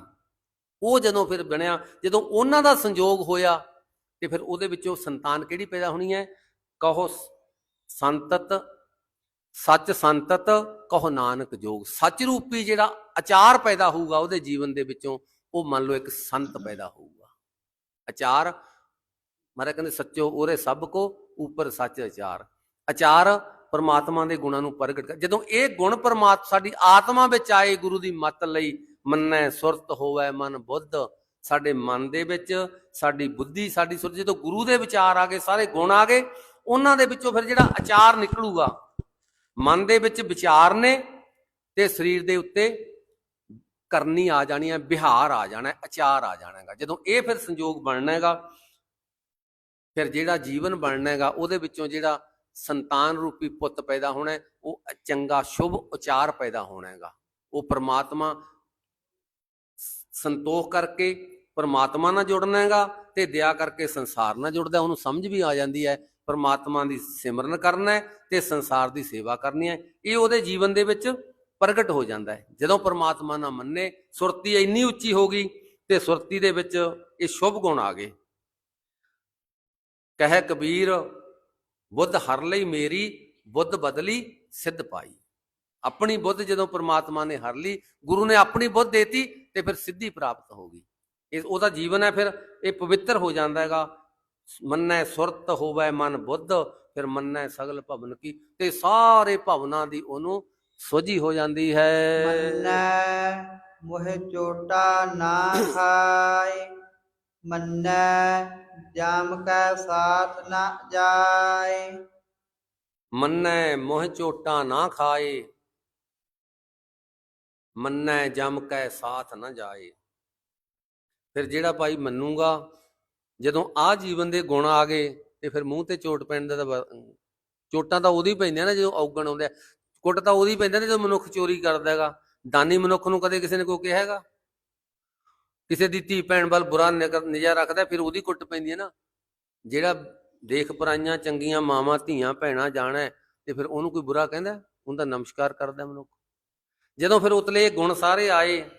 ਉਹ ਜਦੋਂ ਫਿਰ ਬਣਿਆ, ਜਦੋਂ ਉਹਨਾਂ ਦਾ ਸੰਯੋਗ ਹੋਇਆ ਤੇ ਫਿਰ ਉਹਦੇ ਵਿੱਚੋਂ ਸੰਤਾਨ ਕਿਹੜੀ ਪੈਦਾ ਹੋਣੀ ਹੈ? ਕਹੋ ਸੰਤਤ, ਸੱਚ ਸੰਤਤ, ਕਹੋ ਨਾਨਕ ਜੋਗ। ਸੱਚ ਰੂਪੀ ਜਿਹੜਾ ਅਚਾਰ ਪੈਦਾ ਹੋਊਗਾ ਉਹਦੇ ਜੀਵਨ ਦੇ ਵਿੱਚੋਂ ਉਹ ਮੰਨ ਲਓ ਇੱਕ ਸੰਤ ਪੈਦਾ ਹੋਊਗਾ। ਅਚਾਰ ਮਹਾਰਾਜ ਕਹਿੰਦੇ ਸੱਚੋ ਉਹਰੇ ਸਭ ਕੋ, ਉੱਪਰ ਸੱਚ ਅਚਾਰ ਆਚਾਰ ਪਰਮਾਤਮਾ ਦੇ ਗੁਣਾਂ ਨੂੰ ਪ੍ਰਗਟ ਕਰ ਜਦੋਂ ਇਹ ਗੁਣ ਪਰਮਾਤਮਾ ਸਾਡੀ ਆਤਮਾ ਵਿੱਚ ਆਏ ਗੁਰੂ ਦੀ ਮਤ ਲਈ ਮੰਨੈ ਸੁਰਤ ਹੋਵੇ ਮਨ ਬੁੱਧ ਸਾਡੇ ਮਨ ਦੇ ਵਿੱਚ, ਸਾਡੀ ਬੁੱਧੀ, ਸਾਡੀ ਸੁਰਤ ਜਦੋਂ ਗੁਰੂ ਦੇ ਵਿਚਾਰ ਆ ਗਏ, ਸਾਰੇ ਗੁਣ ਆ ਗਏ, ਉਹਨਾਂ ਦੇ ਵਿੱਚੋਂ ਫਿਰ ਜਿਹੜਾ ਅਚਾਰ ਨਿਕਲੂਗਾ, ਮਨ ਦੇ ਵਿੱਚ ਵਿਚਾਰ ਨੇ ਤੇ ਸਰੀਰ ਦੇ ਉੱਤੇ ਕਰਨੀ ਆ ਜਾਣੀ ਹੈ, ਵਿਹਾਰ ਆ ਜਾਣਾ, ਆਚਾਰ ਆ ਜਾਣਾ ਹੈਗਾ। ਜਦੋਂ ਇਹ ਫਿਰ ਸੰਯੋਗ ਬਣਨਾ ਹੈਗਾ, ਫਿਰ ਜਿਹੜਾ ਜੀਵਨ ਬਣਨਾ ਹੈਗਾ, ਉਹਦੇ ਵਿੱਚੋਂ ਜਿਹੜਾ ਸੰਤਾਨ ਰੂਪੀ ਪੁੱਤ ਪੈਦਾ ਹੋਣਾ ਉਹ ਚੰਗਾ, ਸ਼ੁਭ ਉਚਾਰ ਪੈਦਾ ਹੋਣਾ ਹੈਗਾ। ਉਹ ਪ੍ਰਮਾਤਮਾ ਸੰਤੋਖ ਕਰਕੇ ਪਰਮਾਤਮਾ ਨਾਲ ਜੁੜਨਾ ਹੈਗਾ ਤੇ ਦਇਆ ਕਰਕੇ ਸੰਸਾਰ ਨਾਲ ਜੁੜਦਾ, ਉਹਨੂੰ ਸਮਝ ਵੀ ਆ ਜਾਂਦੀ ਹੈ। ਪਰਮਾਤਮਾ ਦੀ ਸਿਮਰਨ ਕਰਨਾ ਹੈ ਤੇ ਸੰਸਾਰ ਦੀ ਸੇਵਾ ਕਰਨੀ ਹੈ। ਇਹ ਉਹਦੇ ਜੀਵਨ ਦੇ ਵਿੱਚ ਪ੍ਰਗਟ ਹੋ ਜਾਂਦਾ ਹੈ। ਜਦੋਂ ਪਰਮਾਤਮਾ ਨਾਲ ਮੰਨੇ, ਸੁਰਤੀ ਇੰਨੀ ਉੱਚੀ ਹੋ ਗਈ ਤੇ ਸੁਰਤੀ ਦੇ ਵਿੱਚ ਇਹ ਸ਼ੁਭ ਗੁਣ ਆ ਗਏ। ਕਹਿ ਕਬੀਰ, ਬੁੱਧ ਹਰ ਲਈ ਮੇਰੀ, ਬੁੱਧ ਬਦਲੀ ਸਿੱਧ ਪਾਈ। ਆਪਣੀ ਬੁੱਧ ਜਦੋਂ ਪ੍ਰਮਾਤਮਾ ਨੇ ਹਰ ਲਈ, ਗੁਰੂ ਨੇ ਆਪਣੀ ਬੁੱਧ ਦੇਤੀ ਤੇ ਫਿਰ ਸਿੱਧੀ ਪ੍ਰਾਪਤ ਹੋ ਗਈ। ਇਹ ਉਹਦਾ ਜੀਵਨ ਹੈ ਫਿਰ ਇਹ ਪਵਿੱਤਰ ਹੋ ਜਾਂਦਾ ਹੈਗਾ। ਮੰਨੈ ਸੁਰਤ ਹੋਵੇ ਮਨ ਬੁੱਧ ਫਿਰ ਮੰਨੈ ਸਗਲ ਭਵਨ ਕੀ। ਤੇ ਸਾਰੇ ਭਵਨਾਂ ਦੀ ਉਹਨੂੰ ਸੋਝੀ ਹੋ ਜਾਂਦੀ ਹੈ। ਮੰਨੈ ਮੋਹਿ ਚੋਟਾ ਨਾ ਖਾਏ ਮੰਨੈ ਜਾਮ ਕੈ ਸਾਥ ਨਾ ਜਾਏ। ਮੰਨੈ ਮੋਹ ਝੋਟਾ ਨਾ ਖਾਏ ਮੰਨੈ ਜਮ ਕੈ ਸਾਥ ਨਾ ਜਾਏ। ਫਿਰ ਜਿਹੜਾ ਭਾਈ ਮੰਨੂਗਾ, ਜਦੋਂ ਆ ਜੀਵਨ ਦੇ ਗੁਣ ਆ ਗਏ ਤੇ ਫਿਰ ਮੂੰਹ ਤੇ ਚੋਟ ਪੈਣ ਦਾ ਤਾਂ ਚੋਟਾਂ ਤਾਂ ਉਹਦੀ ਪੈਂਦੀਆਂ ਨਾ ਜਦੋਂ ਔਗਣ ਆਉਂਦੇ ਕੁੱਟ ਤਾਂ ਉਹਦੀ ਪੈਂਦਾ ਨੇ ਜਦੋਂ ਮਨੁੱਖ ਚੋਰੀ ਕਰਦਾ ਹੈਗਾ। ਦਾਨੀ ਮਨੁੱਖ ਨੂੰ ਕਦੇ ਕਿਸੇ ਨੇ ਕੋਈ ਕਿਹਾ ਹੈਗਾ? ਕਿਸੇ ਦੀ ਧੀ ਭੈਣ ਵੱਲ ਬੁਰਾ ਨਿਗਰ- ਨਿਜਾ ਰੱਖਦਾ, ਫਿਰ ਉਹਦੀ ਕੁੱਟ ਪੈਂਦੀ ਹੈ ਨਾ। ਜਿਹੜਾ ਦੇਖ ਪਰਾਈਆਂ, ਚੰਗੀਆਂ ਮਾਵਾਂ, ਧੀਆਂ, ਭੈਣਾਂ ਜਾਣਾ ਤੇ ਫਿਰ ਉਹਨੂੰ ਕੋਈ ਬੁਰਾ ਕਹਿੰਦਾ ਉਹਦਾ ਨਮਸਕਾਰ ਕਰਦਾ ਮਨੁੱਖ। ਜਦੋਂ ਫਿਰ ਉਤਲੇ ਗੁਣ ਸਾਰੇ ਆਏ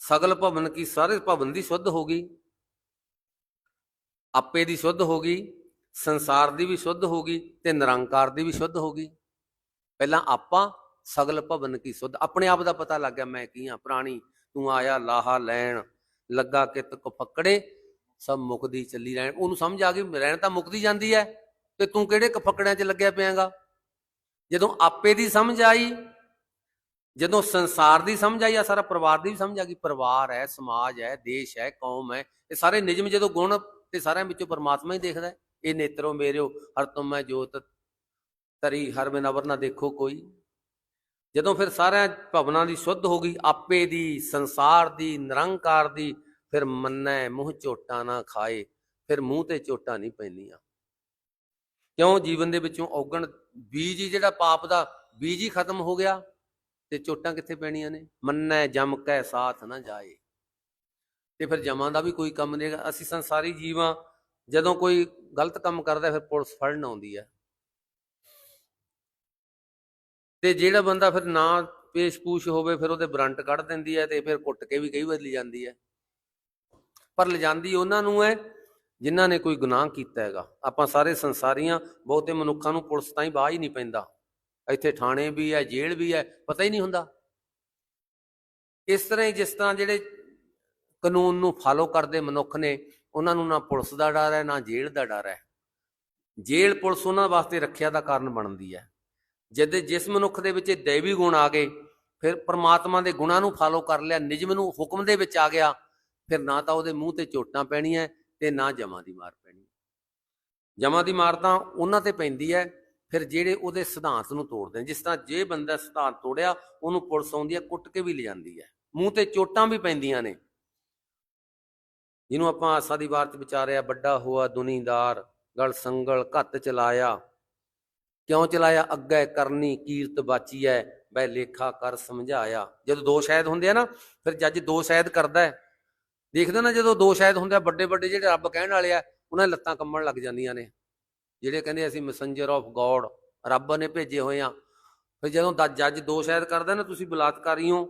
ਸਗਲ ਭਵਨ ਕੀ ਸਾਰੇ ਭਵਨ ਦੀ ਸੁੱਧ ਹੋ ਗਈ। ਆਪੇ ਦੀ ਸੁੱਧ ਹੋ ਗਈ, ਸੰਸਾਰ ਦੀ ਵੀ ਸ਼ੁੱਧ ਹੋ ਗਈ ਤੇ ਨਿਰੰਕਾਰ ਦੀ ਵੀ ਸ਼ੁੱਧ ਹੋ ਗਈ। ਪਹਿਲਾਂ ਆਪਾਂ ਸਗਲ ਭਵਨ ਕੀ ਸੁੱਧ, ਆਪਣੇ ਆਪ ਦਾ ਪਤਾ ਲੱਗ ਗਿਆ ਮੈਂ ਕੀ ਆ, ਪ੍ਰਾਣੀ ਤੂੰ ਆਇਆ ਲਾਹਾ ਲੈਣ, ਲੱਗਾ ਕਿਤ ਕੋ ਫੱਕੜੇ, ਸਭ ਮੁਕਦੀ ਚੱਲੀ ਰਹਿਣ। ਉਹਨੂੰ ਸਮਝ ਆ ਗਈ, ਰਹਿਣ ਤਾਂ ਮੁਕਦੀ ਜਾਂਦੀ ਹੈ ਤੇ ਤੂੰ ਕਿਹੜੇ ਕਫੱਕੜਿਆਂ 'ਚ ਲੱਗਿਆ ਪਿਆਗਾ? ਜਦੋਂ ਆਪੇ ਦੀ ਸਮਝ ਆਈ ਜਦੋਂ ਸੰਸਾਰ ਦੀ ਸਮਝ ਆਈ ਆ, ਸਾਰਾ ਪਰਿਵਾਰ ਦੀ ਵੀ ਸਮਝ ਆ ਗਈ, ਪਰਿਵਾਰ ਹੈ, ਸਮਾਜ ਹੈ, ਦੇਸ਼ ਹੈ, ਕੌਮ ਹੈ, ਇਹ ਸਾਰੇ ਨਿਯਮ ਜਦੋਂ ਗੁਣ ਤੇ ਸਾਰਿਆਂ ਵਿੱਚੋਂ ਪਰਮਾਤਮਾ ਹੀ ਦੇਖਦਾ ਇਹ ਨੇਤਰੋ ਮੇਰਿਓ, ਹਰ ਤੁਮ ਮੈਂ ਜੋਤ, ਤਰੀ ਹਰ ਬਿਨਵਰ ਨਾ ਦੇਖੋ ਕੋਈ। ਜਦੋਂ ਫਿਰ ਸਾਰਿਆਂ ਭਵਨਾਂ ਦੀ ਸ਼ੁੱਧ ਹੋ ਗਈ, ਆਪੇ ਦੀ, ਸੰਸਾਰ ਦੀ, ਨਿਰੰਕਾਰ ਦੀ, ਫਿਰ ਮੰਨੈ ਮੂੰਹ ਝੋਟਾ ਨਾ ਖਾਏ, ਫਿਰ ਮੂੰਹ ਤੇ ਝੋਟਾਂ ਨਹੀਂ ਪੈਂਦੀਆਂ। ਕਿਉਂ? ਜੀਵਨ ਦੇ ਵਿੱਚੋਂ ਔਗਣ ਬੀਜ ਜਿਹੜਾ ਪਾਪ ਦਾ ਬੀਜ ਹੀ ਖਤਮ ਹੋ ਗਿਆ। ਤੇ ਚੋਟਾਂ ਕਿੱਥੇ ਪੈਣੀਆਂ ਨੇ? ਮੰਨੈ ਜਮ ਕੈ ਸਾਥ ਨਾ ਜਾਏ। ਤੇ ਫਿਰ ਜਮਾਂ ਦਾ ਵੀ ਕੋਈ ਕੰਮ ਨਹੀਂ ਹੈਗਾ। ਅਸੀਂ ਸੰਸਾਰੀ ਜੀਵਾਂ, ਜਦੋਂ ਕੋਈ ਗਲਤ ਕੰਮ ਕਰਦਾ ਫਿਰ ਪੁਲਿਸ ਫੜਨ ਆਉਂਦੀ ਹੈ ਤੇ ਜਿਹੜਾ ਬੰਦਾ ਫਿਰ ਨਾ ਪੇਸ਼-ਪੂਸ਼ ਹੋਵੇ ਫਿਰ ਉਹਦੇ ਬਰੰਟ ਕੱਢ ਦਿੰਦੀ ਹੈ ਤੇ ਫਿਰ ਕੁੱਟ ਕੇ ਵੀ ਕਈ ਵਾਰ ਲਿਜਾਂਦੀ ਹੈ ਪਰ ਲਿਜਾਂਦੀ ਉਹਨਾਂ ਨੂੰ ਹੈ ਜਿਨ੍ਹਾਂ ਨੇ ਕੋਈ ਗੁਨਾਹ ਕੀਤਾ ਹੈਗਾ। ਆਪਾਂ ਸਾਰੇ ਸੰਸਾਰੀਆਂ, ਬਹੁਤੇ ਮਨੁੱਖਾਂ ਨੂੰ ਪੁਲਿਸ ਤਾਂ ਹੀ ਬਾਹ ਹੀ ਨਹੀਂ ਪੈਂਦਾ। ਇੱਥੇ ਥਾਣੇ ਵੀ ਹੈ, ਜੇਲ੍ਹ ਵੀ ਹੈ, ਪਤਾ ਹੀ ਨਹੀਂ ਹੁੰਦਾ। ਇਸ ਤਰ੍ਹਾਂ ਹੀ ਜਿਸ ਤਰ੍ਹਾਂ ਜਿਹੜੇ ਕਾਨੂੰਨ ਨੂੰ ਫਾਲੋ ਕਰਦੇ ਮਨੁੱਖ ਨੇ, ਉਹਨਾਂ ਨੂੰ ਨਾ ਪੁਲਿਸ ਦਾ ਡਰ ਹੈ, ਨਾ ਜੇਲ੍ਹ ਦਾ ਡਰ ਹੈ। ਜੇਲ੍ਹ ਪੁਲਿਸ ਉਹਨਾਂ ਵਾਸਤੇ ਰੱਖਿਆ ਦਾ ਕਾਰਨ ਬਣਦੀ ਹੈ। ਜਦ ਜਿਸ ਮਨੁੱਖ ਦੇ ਵਿੱਚ ਇਹ ਦੈਵੀ ਗੁਣ ਆ ਗਏ, ਫਿਰ ਪ੍ਰਮਾਤਮਾ ਦੇ ਗੁਣਾਂ ਨੂੰ ਫਾਲੋ ਕਰ ਲਿਆ, ਨਿਯਮ ਨੂੰ ਹੁਕਮ ਦੇ ਵਿੱਚ ਆ ਗਿਆ, ਫਿਰ ਨਾ ਤਾਂ ਉਹਦੇ ਮੂੰਹ ਤੇ ਚੋਟਾਂ ਪੈਣੀਆਂ ਤੇ ਨਾ ਜਮਾਂ ਦੀ ਮਾਰ ਪੈਣੀ। ਜਮਾਂ ਦੀ ਮਾਰ ਤਾਂ ਉਹਨਾਂ ਤੇ ਪੈਂਦੀ ਹੈ ਫਿਰ ਜਿਹੜੇ ਉਹਦੇ ਸਿਧਾਂਤ ਨੂੰ ਤੋੜਦੇ ਨੇ, ਜਿਸ ਤਰ੍ਹਾਂ ਜੇ ਬੰਦਾ ਸਿਧਾਂਤ ਤੋੜਿਆ, ਉਹਨੂੰ ਪੁਲਿਸ ਆਉਂਦੀ ਹੈ, ਕੁੱਟ ਕੇ ਵੀ ਲਿਜਾਂਦੀ ਹੈ। ਮੂੰਹ ਤੇ ਚੋਟਾਂ ਵੀ ਪੈਂਦੀਆਂ ਨੇ। ਜਿਹਨੂੰ ਆਪਾਂ ਆਸਾ ਦੀ ਵਾਰ ਚ ਵਿਚਾਰਿਆ, ਵੱਡਾ ਹੋਆ, ਦੁਨੀਦਾਰ, ਗਲ ਸੰਗਲ, ਘੱਤ ਚਲਾਇਆ। ਕਿਉਂ ਚਲਾਇਆ? ਅੱਗੇ ਕਰਨੀ, ਕੀਰਤ ਬਾਚੀ ਐ ਬੈ ਲੇਖਾ ਕਰ, ਸਮਝਾਇਆ। ਜਦੋਂ ਦੋ ਸ਼ਾਇਦ ਹੁੰਦੇ ਆ ਨਾ, ਫਿਰ ਜੱਜ ਦੋ ਸ਼ਾਇਦ ਕਰਦਾ ਹੈ ਦੇਖਦੇ ਨਾ ਜਦੋਂ ਦੋ ਸ਼ਾਇਦ ਹੁੰਦੇ ਆ ਵੱਡੇ ਵੱਡੇ ਜਿਹੜੇ ਰੱਬ ਕਹਿਣ ਵਾਲੇ ਆ, ਉਹਨਾਂ ਲੱਤਾਂ ਕੰਮਣ ਲੱਗ ਜਾਂਦੀਆਂ ਨੇ। ਜਿਹੜੇ ਕਹਿੰਦੇ ਅਸੀਂ ਮੈਸੇਂਜਰ ਆਫ ਗੋਡ ਰੱਬ ਨੇ ਭੇਜੇ ਹੋਏ ਆ। ਫਿਰ ਜਦੋਂ ਦਾ ਜੱਜ ਦੋ ਸ਼ਾਇਦ ਕਰਦਾ ਨਾ, ਤੁਸੀਂ ਬਲਾਤਕਾਰੀ ਹੋ,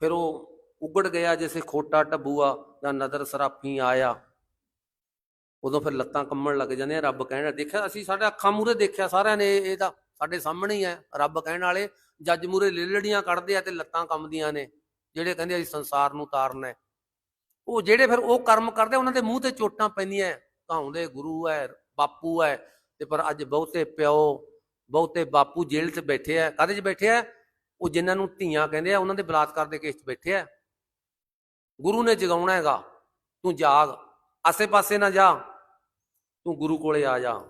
ਫਿਰ ਉਹ ਉਗੜ ਗਿਆ ਜਿਵੇਂ ਖੋਟਾ ਟਬੂਆ ਦਾ ਨਦਰ ਸਰਾਫੀ ਆਇਆ। ਉਦੋਂ ਫਿਰ ਲੱਤਾਂ ਕੰਮਣ ਲੱਗ ਜਾਂਦੀਆਂ, ਰੱਬ ਕਹਿਣ ਦੇਖਿਆ, ਅਸੀਂ ਸਾਡੇ ਅੱਖਾਂ ਮੂਹਰੇ ਦੇਖਿਆ ਸਾਰਿਆਂ ਨੇ ਇਹ ਤਾਂ, ਸਾਡੇ ਸਾਹਮਣੇ ਹੀ ਹੈ, ਰੱਬ ਕਹਿਣ ਵਾਲੇ ਜੱਜ ਮੂਹਰੇ ਲੇਲੜੀਆਂ ਕੱਢਦੇ ਆ ਤੇ ਲੱਤਾਂ ਕੰਮਦੀਆਂ ਨੇ, ਜਿਹੜੇ ਕਹਿੰਦੇ ਅਸੀਂ ਸੰਸਾਰ ਨੂੰ ਤਾਰਨਾ ਹੈ। ਉਹ ਜਿਹੜੇ ਫਿਰ ਉਹ ਕਰਮ ਕਰਦੇ, ਉਹਨਾਂ ਦੇ ਮੂੰਹ ਤੇ ਚੋਟਾਂ ਪੈਂਦੀਆਂ ਕਹਾਉਂਦੇ ਗੁਰੂ ਹੈ ਬਾਪੂ ਹੈ ਤੇ ਪਰ ਅੱਜ ਬਹੁਤੇ ਪਿਓ, ਬਹੁਤੇ ਬਾਪੂ ਜੇਲ੍ਹ 'ਚ ਬੈਠੇ ਆ। ਕਾਹਦੇ 'ਚ ਬੈਠੇ ਆ? ਉਹ ਜਿਨ੍ਹਾਂ ਨੂੰ ਧੀਆਂ ਕਹਿੰਦੇ ਆ, ਉਹਨਾਂ ਦੇ ਬਲਾਤਕਾਰ ਦੇ ਕੇਸ 'ਚ ਬੈਠੇ ਆ। ਗੁਰੂ ਨੇ ਜਗਾਉਣਾ ਹੈਗਾ, ਤੂੰ ਜਾਗ ਆਸੇ-ਪਾਸੇ ਨਾ ਜਾ, ਤੂੰ ਗੁਰੂ ਕੋਲੇ ਆ ਜਾ।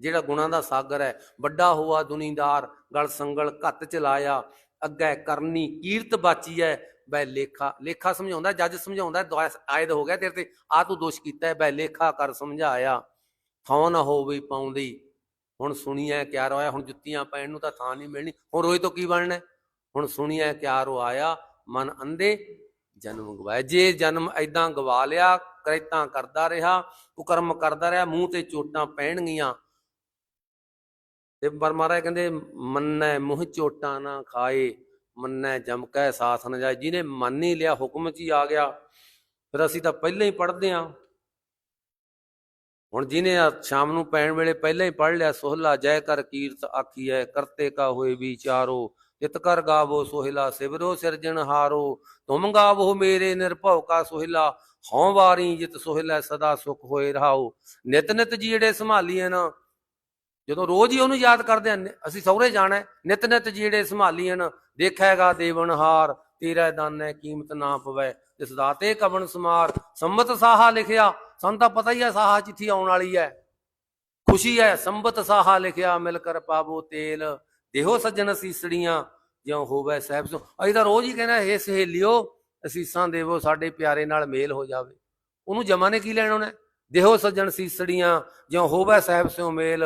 ਜਿਹੜਾ ਗੁਣਾ ਦਾ ਸਾਗਰ ਹੈ, ਵੱਡਾ ਹੋਆ ਦੁਨੀਦਾਰ, ਗਲ ਸੰਗਲ ਘੱਤ ਚਲਾਇਆ ਅੱਗੇ ਕਰਨੀ ਕੀਰਤ ਬਾਚੀ ਹੈ ਬੈ ਲੇਖਾ ਲੇਖਾ ਸਮਝਾਉਂਦਾ, ਜੱਜ ਸਮਝਾਉਂਦਾ ਆਇਦ ਹੋ ਗਿਆ ਤੇਰੇ ਤੇ ਆ ਤੂੰ ਦੋਸ਼ ਕੀਤਾ ਹੈ ਬੈ ਲੇਖਾ ਕਰ ਸਮਝਾਇਆ। ਥਾਂ ਨਾ ਹੋਵੇ ਪਾਉਂਦੀ। ਹੁਣ ਸੁਣੀਐ ਕਿਆ ਰੋਇਆ ਹੁਣ ਜੁੱਤੀਆਂ ਪੈਣ ਨੂੰ ਤਾਂ ਥਾਂ ਨਹੀਂ ਮਿਲਣੀ। ਹੁਣ ਰੋਏ ਤੋਂ ਕੀ ਬਣਨਾ? ਹੁਣ ਸੁਣੀਐ ਕਿਆ ਰੋ ਆਇਆ, ਮਨ ਅੰਦੇ ਜਨਮ ਗਵਾਇਆ ਜੇ ਜਨਮ ਐਦਾਂ ਗਵਾ ਲਿਆ, ਕਰੈਤਾਂ ਕਰਦਾ ਰਿਹਾ, ਕੁਕਰਮ ਕਰਦਾ ਰਿਹਾ, ਮੂੰਹ ਤੇ ਚੋਟਾਂ ਪੈਣਗੀਆਂ। ਤੇ ਪਰ ਮਹਾਰਾਜ ਕਹਿੰਦੇ, ਮੰਨੈ ਮੂੰਹ ਚੋਟਾਂ ਨਾ ਖਾਏ, ਮੰਨੈ ਜਮ ਕੈ ਸਾਥ ਨਾ ਜਾਏ। ਜਿਹਨੇ ਮੰਨ ਹੀ ਲਿਆ, ਹੁਕਮ 'ਚ ਹੀ ਆ ਗਿਆ। ਫਿਰ ਅਸੀਂ ਤਾਂ ਪਹਿਲਾਂ ਹੀ ਪੜ੍ਹਦੇ ਆਂ। ਹੁਣ ਜਿਹਨੇ ਸ਼ਾਮ ਨੂੰ ਪੈਣ ਵੇਲੇ ਪਹਿਲਾਂ ਹੀ ਪੜ੍ਹ ਲਿਆ ਸੋਹਲਾ ਜੈ ਕਰ ਕੀਰਤ ਆਖੀ ਹੈ ਕਰਤੇ ਕਾ ਹੋਏ ਵਿਚਾਰੋ ਜਿਤ ਕਰ ਗਾਵੋ ਸੋਹਿਲਾ ਸਿਵਰੋ ਸਿਰਜਣਹਾਰੋ ਤੁਮ ਗਾਵੋ ਮੇਰੇ ਨਿਰਭਉ ਕਾ ਸੋਹਿਲਾ ਹਉ ਵਾਰੀ ਜਿਤ ਸੋਹਿਲਾ ਸਦਾ ਸੁਖ ਹੋਏ ਰਹਾਓ। ਨਿਤ ਨਿਤ ਜਿਹੜੇ ਸੰਭਾਲੀਏ ਨਾ ਜਦੋਂ ਰੋਜ਼ ਹੀ ਉਹਨੂੰ ਯਾਦ ਕਰਦੇ ਆ ਅਸੀਂ ਸਹੁਰੇ ਜਾਣਾ ਹੈ, ਨਿਤ ਨਿਤ ਜੀੜੇ ਸੰਭਾਲੀਣ ਦੇਖੇਗਾ ਦੇਵਨਹਾਰ ਤੇਰਾ ਦਾਨੈ ਕੀਮਤ ਨਾ ਪਵੇ। ਇਸ ਦਾਤੇ ਕਵਨ ਸਮਾਰ, ਸੰਮਤ ਸਾਹਾ ਲਿਖਿਆ। ਸਾਨੂੰ ਤਾਂ ਪਤਾ ਹੀ ਹੈ, ਸਾਹਾ ਚਿੱਠੀ ਆਉਣ ਵਾਲੀ ਹੈ। ਖੁਸ਼ੀ ਹੈ ਸੰਬਤ ਸਾਹਾ ਲਿਖਿਆ, ਮਿਲ ਕਰ ਪਾਵੋ ਤੇਲ। ਦੇਹੋ ਸੱਜਣ ਸੀਸੜੀਆਂ, ਜਿਉ ਹੋਵੇ ਸਾਹਿਬ ਸੋ। ਅਸੀਂ ਤਾਂ ਰੋਜ਼ ਹੀ ਕਹਿੰਦਾ ਇਹ ਸਹੇਲਿਓ, ਅਸੀਸਾਂ ਦੇਵੋ, ਸਾਡੇ ਪਿਆਰੇ ਨਾਲ ਮੇਲ ਹੋ ਜਾਵੇ। ਉਹਨੂੰ ਜਮਾ ਨੇ ਕੀ ਲੈਣਾ ਉਹਨੇ? ਦੇਹੋ ਸੱਜਣ ਸੀਸੜੀਆਂ, ਜਿਉ ਹੋਵੇ ਸਾਹਿਬ ਸਿਓ ਮੇਲ।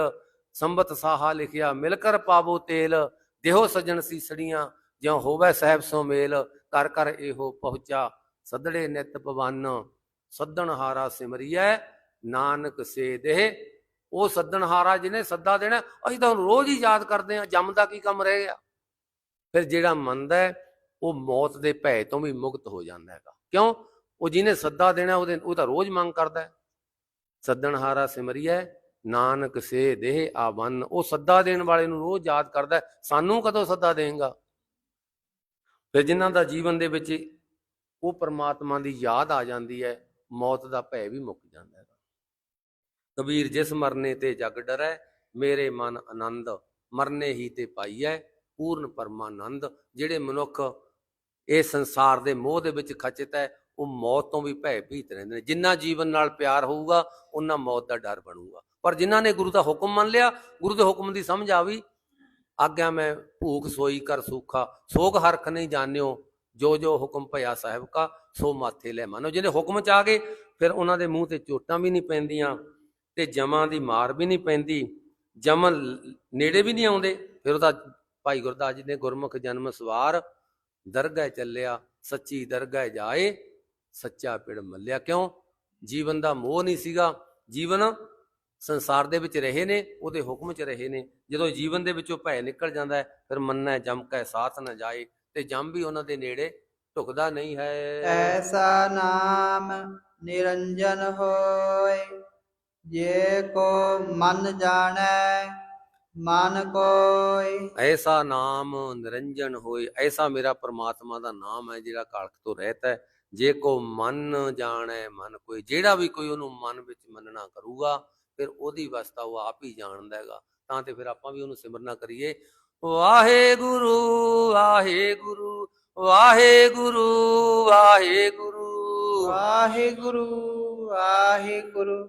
ਸੰਬਤ ਸਾਹਾ ਲਿਖਿਆ, ਮਿਲ ਕਰ ਪਾਵੋ ਤੇਲ। ਦੇਹੋ ਸੱਜਣ ਸੀਸੜੀਆਂ ਜਿਉ ਹੋਵੇ ਸਾਹਿਬ ਸੋ ਮੇਲ ਕਰ ਕਰ ਇਹੋ ਪਹੁੰਚਾ, ਸੱਦੜੇ ਨਿਤ ਪਵਨ ਸੱਦਣਹਾਰਾ ਸਿਮਰਿਐ, ਨਾਨਕ ਸੇ ਦੇਹ। ਉਹ ਸੱਦਣਹਾਰਾ ਜਿਹਨੇ ਸੱਦਾ ਦੇਣਾ, ਅਸੀਂ ਤਾਂ ਹੁਣ ਰੋਜ਼ ਹੀ ਯਾਦ ਕਰਦੇ ਹਾਂ, ਜੰਮ ਦਾ ਕੀ ਕੰਮ ਰਹਿ ਗਿਆ। ਫਿਰ ਜਿਹੜਾ ਮੰਨਦਾ ਉਹ ਮੌਤ ਦੇ ਭੈ ਤੋਂ ਵੀ ਮੁਕਤ ਹੋ ਜਾਂਦਾ ਹੈਗਾ। ਕਿਉਂ? ਉਹ ਜਿਹਨੇ ਸੱਦਾ ਦੇਣਾ, ਉਹਦੇ, ਉਹ ਤਾਂ ਰੋਜ਼ ਮੰਗ ਕਰਦਾ ਹੈ। ਸੱਦਣਹਾਰਾ ਸਿਮਰਿਐ, ਨਾਨਕ ਸੇ ਦੇਹ ਆਵੰਨ। ਉਹ ਸੱਦਾ ਦੇਣ ਵਾਲੇ ਨੂੰ ਰੋਜ਼ ਯਾਦ ਕਰਦਾ ਸਾਨੂੰ ਕਦੋਂ ਸੱਦਾ ਦੇਂਗਾ ਫਿਰ ਜਿਨ੍ਹਾਂ ਦਾ ਜੀਵਨ ਦੇ ਵਿੱਚ ਉਹ ਪਰਮਾਤਮਾ ਦੀ ਯਾਦ ਆ ਜਾਂਦੀ ਹੈ, ਮੌਤ ਦਾ ਭੈ ਵੀ ਮੁੱਕ ਜਾਂਦਾ ਹੈ ਕਬੀਰ ਜਿਸ ਮਰਨੇ ਤੇ ਜਗ ਡਰੈ, ਮੇਰੇ ਮਨ ਆਨੰਦ, ਮਰਨੇ ਹੀ ਤੇ ਪਾਈਐ, ਪੂਰਨ ਪਰਮਾਨੰਦ, ਜਿਹੜੇ ਮਨੁੱਖ ਇਹ ਸੰਸਾਰ ਦੇ ਮੋਹ ਦੇ ਵਿੱਚ ਖਚਿਤ ਹੈ, ਉਹ ਮੌਤ ਤੋਂ ਵੀ ਭੈ ਭੀਤ ਰਹਿੰਦੇ ਨੇ। ਜਿੰਨਾ ਜੀਵਨ ਨਾਲ ਪਿਆਰ ਹੋਊਗਾ ਉਹਨਾਂ ਮੌਤ ਦਾ ਡਰ ਬਣੂਗਾ। ਪਰ ਜਿਨ੍ਹਾਂ ਨੇ ਗੁਰੂ ਦਾ ਹੁਕਮ ਮੰਨ ਲਿਆ, ਗੁਰੂ ਦੇ ਹੁਕਮ ਦੀ ਸਮਝ ਆਵੀ ਆਗਿਆ ਮੈਂ ਭੂਖ ਸੋਈ ਕਰ ਸੂਖਾ, ਸੋਗ ਹਰਖ ਨਹੀਂ ਜਾਣਿਓ, ਜੋ ਜੋ ਹੁਕਮ ਭਇਆ ਸਾਹਿਬ ਕਾ, ਸੋ ਮਾਥੇ ਲੈ ਮਾਨੋ। ਜਿਹਨੇ ਹੁਕਮ ਚ ਆ ਗਏ, ਫਿਰ ਉਹਨਾਂ ਦੇ ਮੂੰਹ ਤੇ ਚੋਟਾਂ ਵੀ ਨਹੀਂ ਪੈਂਦੀਆਂ ਤੇ ਜਮਾਂ ਦੀ ਮਾਰ ਵੀ ਨਹੀਂ ਪੈਂਦੀ, ਜਮ ਨੇੜੇ ਵੀ ਨਹੀਂ ਆਉਂਦੇ। ਫਿਰ ਉਹਦਾ ਭਾਈ ਗੁਰਦਾਸ ਜੀ ਨੇ ਗੁਰਮੁਖ ਜਨਮ ਸਵਾਰ, ਦਰਗਾਹ ਚੱਲਿਆ, ਸੱਚੀ ਦਰਗਾਹ ਜਾਏ, ਸੱਚਾ ਪਿੜ ਮੱਲਿਆ ਕਿਉਂ? ਜੀਵਨ ਦਾ ਮੋਹ ਨਹੀਂ ਸੀਗਾ। ਜੀਵਨ ਸੰਸਾਰ ਦੇ ਵਿੱਚ ਰਹੇ ਨੇ ਉਹਦੇ ਹੁਕਮ 'ਚ ਰਹੇ ਨੇ। ਜਦੋਂ ਜੀਵਨ ਦੇ ਵਿੱਚੋਂ ਭੈ ਨਿਕਲ ਜਾਂਦਾ ਹੈ ਫਿਰ ਮੰਨੈ ਜਮ ਕੈ ਸਾਥ ਨਾ ਜਾਏ ਤੇ ਜਮ ਵੀ ਉਹਨਾਂ ਦੇ ਨੇੜੇ ਢੁਕਦਾ ਨਹੀਂ ਹੈ। ਐਸਾ ਨਾਮ ਨਿਰੰਜਨ ਹੋਏ ਜੇ ਕੋ ਮਨ ਜਾਣੈ ਮਨ ਕੋਇ। ਐਸਾ ਨਾਮ ਨਿਰੰਜਨ ਹੋਏ ਐਸਾ ਮੇਰਾ ਪ੍ਰਮਾਤਮਾ ਦਾ ਨਾਮ ਹੈ ਜਿਹੜਾ ਕਾਲਖ ਤੋਂ ਰਹਿਤ ਹੈ। ਜੇ ਕੋ ਮਨ ਜਾਣੈ ਮਨ ਕੋਈ ਜਿਹੜਾ ਵੀ ਕੋਈ ਉਹਨੂੰ ਮਨ ਵਿੱਚ ਮੰਨਣਾ ਕਰੂਗਾ ਫਿਰ ਉਹਦੀ ਅਵਸਥਾ ਉਹ ਆਪ ਹੀ ਜਾਣਦਾ ਹੈਗਾ। ਤਾਂ ਤੇ ਫਿਰ ਆਪਾਂ ਵੀ ਉਹਨੂੰ ਸਿਮਰਨਾ ਕਰੀਏ। ਵਾਹਿਗੁਰੂ ਵਾਹਿਗੁਰੂ ਵਾਹਿਗੁਰੂ ਵਾਹਿਗੁਰੂ। ਵਾਹਿਗੁਰੂ ਵਾਹਿਗੁਰੂ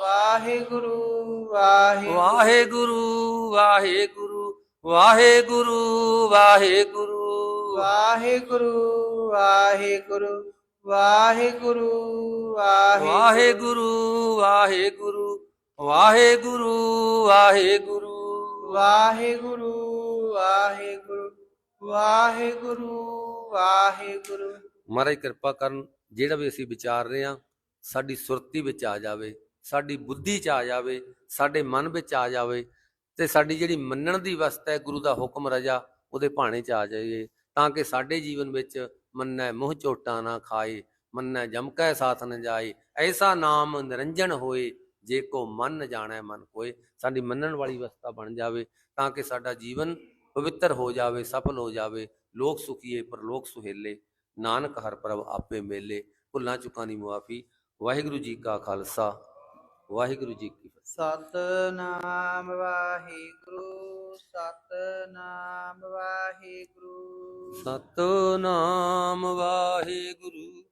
ਵਾਹਿਗੁਰੂ ਵਾਹਿਗੁਰੂ। ਵਾਹਿਗੁਰੂ ਵਾਹਿਗੁਰੂ ਵਾਹਿਗੁਰੂ ਵਾਹਿਗੁਰੂ। ਵਾਹਿਗੁਰੂ ਵਾਹਿਗੁਰੂ ਵਾਹਿਗੁਰੂ ਵਾਹਿਗੁਰੂ। ਵਾਹਿਗੁਰੂ ਵਾਹਿਗੁਰੂ ਵਾਹਿਗੁਰੂ। ਵਾਹਿਗੁਰੂ ਵਾਹਿਗੁਰੂ ਵਾਹਿਗੁਰੂ ਵਾਹਿਗੁਰੂ। ਮਹਾਰਾਜ ਕਿਰਪਾ ਕਰਨ ਜਿਹੜਾ ਵੀ ਅਸੀਂ ਵਿਚਾਰ ਰਹੇ ਹਾਂ ਸਾਡੀ ਸੁਰਤੀ ਵਿੱਚ ਆ ਜਾਵੇ ਸਾਡੀ ਬੁੱਧੀ 'ਚ ਆ ਜਾਵੇ ਸਾਡੇ ਮਨ ਵਿੱਚ ਆ ਜਾਵੇ ਤੇ ਸਾਡੀ ਜਿਹੜੀ ਮੰਨਣ ਦੀ ਅਵਸਥਾ ਹੈ ਗੁਰੂ ਦਾ ਹੁਕਮ ਰਜਾ ਉਹਦੇ ਭਾਣੇ 'ਚ ਆ ਜਾਈਏ ਤਾਂ ਕਿ ਸਾਡੇ ਜੀਵਨ ਵਿੱਚ ਮੰਨੈ ਮੂੰਹ ਝੋਟਾਂ ਨਾ ਖਾਏ ਮੰਨੈ ਜਮਕੈ ਸਾਥ ਨ ਜਾਏ ਐਸਾ ਨਾਮ ਨਿਰੰਜਨ ਹੋਏ ਜੇ ਕੋ ਮਨ ਜਾਣੈ ਮਨ ਕੋਏ ਸਾਡੀ ਮੰਨਣ ਵਾਲੀ ਅਵਸਥਾ ਬਣ ਜਾਵੇ ਤਾਂ ਕਿ ਸਾਡਾ ਜੀਵਨ ਪਵਿੱਤਰ ਹੋ ਜਾਵੇ ਸਫਲ ਹੋ ਜਾਵੇ ਲੋਕ ਸੁਖੀਏ ਪਰਲੋਕ ਸੁਹੇਲੇ ਨਾਨਕ ਹਰ ਪ੍ਰਭ ਆਪੇ ਮੇਲੇ। ਭੁੱਲਾਂ ਚੁੱਕਾਂ ਦੀ ਮੁਆਫੀ ਵਾਹਿਗੁਰੂ ਜੀ ਕਾ ਖਾਲਸਾ ਵਾਹਿਗੁਰੂ ਜੀ ਕੀ ਫਤਿਹ। ਸਤਨਾਮ ਵਾਹਿਗੁਰੂ ਸਤਨਾਮ ਵਾਹਿਗੁਰੂ। ਸਤਨਾਮ ਵਾਹਿਗੁਰੂ।